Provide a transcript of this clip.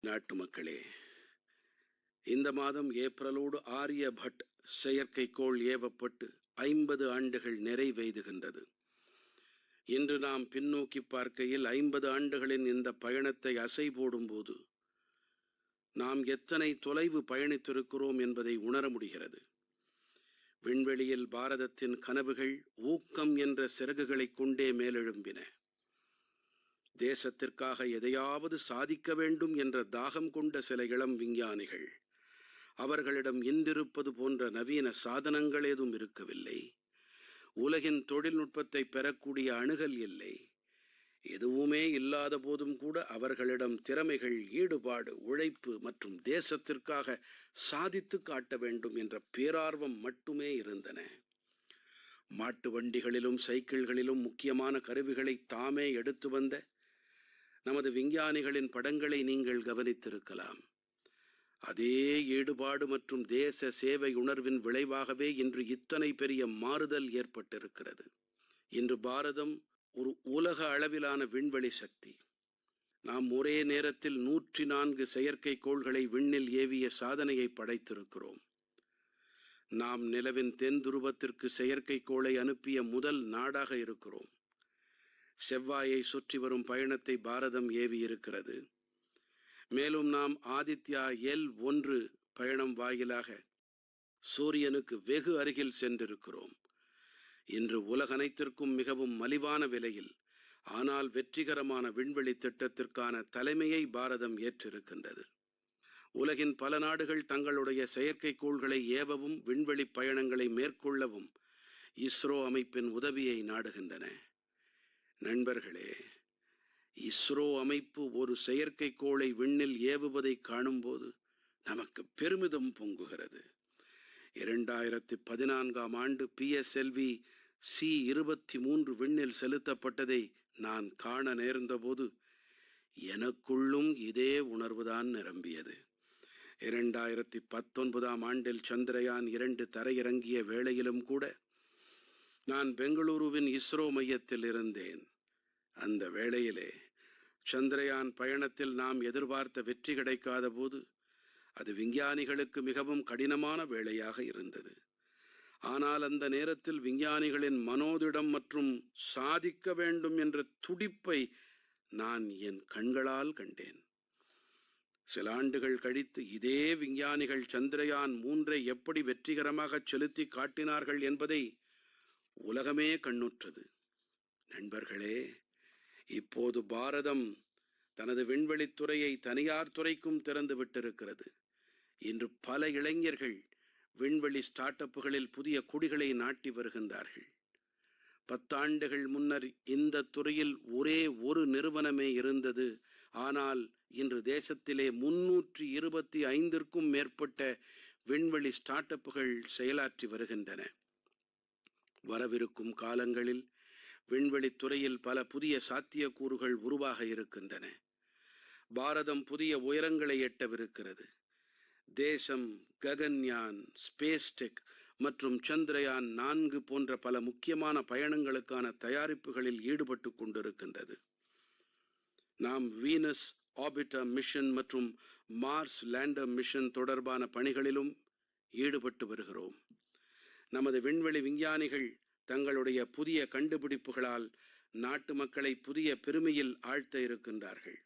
நாட்டு மக்களே இந்த மாதம் ஏப்ரலோடு ஆரியபட் செயற்கைக்கோள் ஏவப்பட்டு ஐம்பது ஆண்டுகள் நிறைவெய்துகின்றது இன்று நாம் பின்னோக்கி பார்க்கையில் ஐம்பது ஆண்டுகளின் இந்த பயணத்தை அசை போடும்போது நாம் எத்தனை தொலைவு பயணித்திருக்கிறோம் என்பதை உணர முடிகிறது. விண்வெளியில் பாரதத்தின் கனவுகள் ஊக்கம் என்ற சிறகுகளைக் கொண்டே மேலெழும்பின. தேசத்திற்காக எதையாவது சாதிக்க வேண்டும் என்ற தாகம் கொண்ட சில இளம் விஞ்ஞானிகள் அவர்களிடம் இந்திருப்பது போன்ற நவீன சாதனங்கள் ஏதும் இருக்கவில்லை. உலகின் தொழில்நுட்பத்தை பெறக்கூடிய அணுகல் இல்லை. எதுவுமே இல்லாத போதும் கூட அவர்களிடம் திறமைகள் ஈடுபாடு உழைப்பு மற்றும் தேசத்திற்காக சாதித்து காட்ட வேண்டும் என்ற பேரார்வம் மட்டுமே இருந்தன. மாட்டு வண்டிகளிலும் சைக்கிள்களிலும் முக்கியமான கருவிகளை தாமே எடுத்து வந்த நமது விஞ்ஞானிகளின் படங்களை நீங்கள் கவனித்திருக்கலாம். அதே ஈடுபாடு மற்றும் தேச சேவை உணர்வின் விளைவாகவே இன்று இத்தனை பெரிய மாறுதல் ஏற்பட்டிருக்கிறது. இன்று பாரதம் ஒரு உலக அளவிலான விண்வெளி சக்தி. நாம் ஒரே நேரத்தில் நூற்றி நான்கு செயற்கைக்கோள்களை விண்ணில் ஏவிய சாதனையை படைத்திருக்கிறோம். நாம் நிலவின் தென் துருவத்திற்கு செயற்கைக்கோளை அனுப்பிய முதல் நாடாக இருக்கிறோம். செவ்வாயை சுற்றி வரும் பயணத்தை பாரதம் ஏவி இருக்கிறது. மேலும் நாம் ஆதித்யா எல் ஒன்று பயணம் வாயிலாக சூரியனுக்கு வெகு அருகில் சென்றிருக்கிறோம். இன்று உலகனைத்திற்கும் மிகவும் மலிவான விலையில் ஆனால் வெற்றிகரமான விண்வெளி திட்டத்திற்கான தலைமையை பாரதம் ஏற்றிருக்கின்றது. உலகின் பல நாடுகள் தங்களுடைய செயற்கைக்கோள்களை ஏவவும் விண்வெளி பயணங்களை மேற்கொள்ளவும் இஸ்ரோ அமைப்பின் உதவியை நாடுகின்றன. நண்பர்களே இஸ்ரோ அமைப்பு ஒரு செயற்கைக்கோளை விண்ணில் ஏவுவதை காணும்போது நமக்கு பெருமிதம் பொங்குகிறது. இரண்டாயிரத்தி பதினான்காம் ஆண்டு பிஎஸ்எல்வி சி இருபத்தி மூன்று விண்ணில் செலுத்தப்பட்டதை நான் காண நேர்ந்தபோது எனக்குள்ளும் இதே உணர்வுதான் நிரம்பியது. இரண்டாயிரத்தி பத்தொன்பதாம் ஆண்டில் சந்திரயான் இரண்டு தரையிறங்கிய வேளையிலும் கூட நான் பெங்களூருவின் இஸ்ரோ மையத்தில் இருந்தேன். அந்த வேளையிலே சந்திரயான் பயணத்தில் நாம் எதிர்பார்த்த வெற்றி கிடைக்காத போது அது விஞ்ஞானிகளுக்கு மிகவும் கடினமான வேளையாக இருந்தது. ஆனால் அந்த நேரத்தில் விஞ்ஞானிகளின் மனோதிடம் மற்றும் சாதிக்க வேண்டும் என்ற துடிப்பை நான் என் கண்களால் கண்டேன். சில ஆண்டுகள் கழித்து இதே விஞ்ஞானிகள் சந்திரயான் மூன்றை எப்படி வெற்றிகரமாக செலுத்தி காட்டினார்கள் என்பதை உலகமே கண்ணுற்றது. நண்பர்களே இப்போது பாரதம் தனது விண்வெளித்துறையை தனியார் துறைக்கும் திறந்து விட்டிருக்கிறது. இன்று பல இளைஞர்கள் விண்வெளி ஸ்டார்ட் அப்புகளில் புதிய குடிகளை நாட்டி வருகின்றார்கள். பத்தாண்டுகள் முன்னர் இந்த துறையில் ஒரே ஒரு நிறுவனமே இருந்தது. ஆனால் இன்று தேசத்திலே முன்னூற்றி இருபத்தி ஐந்திற்கும் மேற்பட்ட விண்வெளி ஸ்டார்ட் அப்புகள் செயலாற்றி வருகின்றன. வரவிருக்கும் காலங்களில் விண்வெளித் துறையில் பல புதிய சாத்தியக்கூறுகள் உருவாக இருக்கின்றன. பாரதம் புதிய உயரங்களை எட்டவிருக்கிறது. தேசம் ககன்யான் ஸ்பேஸ்டெக் மற்றும் சந்திரயான் நான்கு போன்ற பல முக்கியமான பயணங்களுக்கான தயாரிப்புகளில் ஈடுபட்டு கொண்டிருக்கின்றது. நாம் வீனஸ் ஆபிட்டர் மிஷன் மற்றும் மார்ஸ் லேண்டர் மிஷன் தொடர்பான பணிகளிலும் ஈடுபட்டு வருகிறோம். நமது விண்வெளி விஞ்ஞானிகள் தங்களுடைய புதிய கண்டுபிடிப்புகளால் நாட்டு மக்களை புதிய பெருமையில் ஆழ்த்த இருக்கின்றார்கள்.